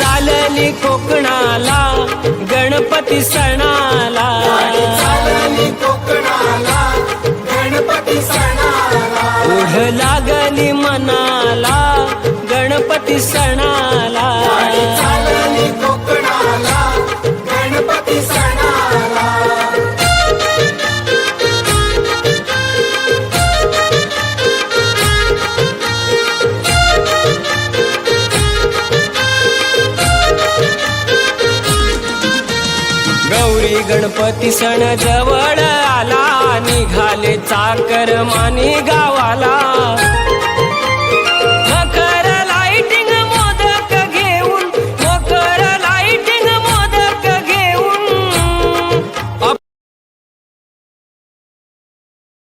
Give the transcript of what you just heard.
चालली कोकणाला गणपती सणाला. चालली कोकणाला गणपती सणाला. ओढ लागली मनाला गणपती सणाला गणपती सण जवळ आला निघाले चाकर माने गावाला.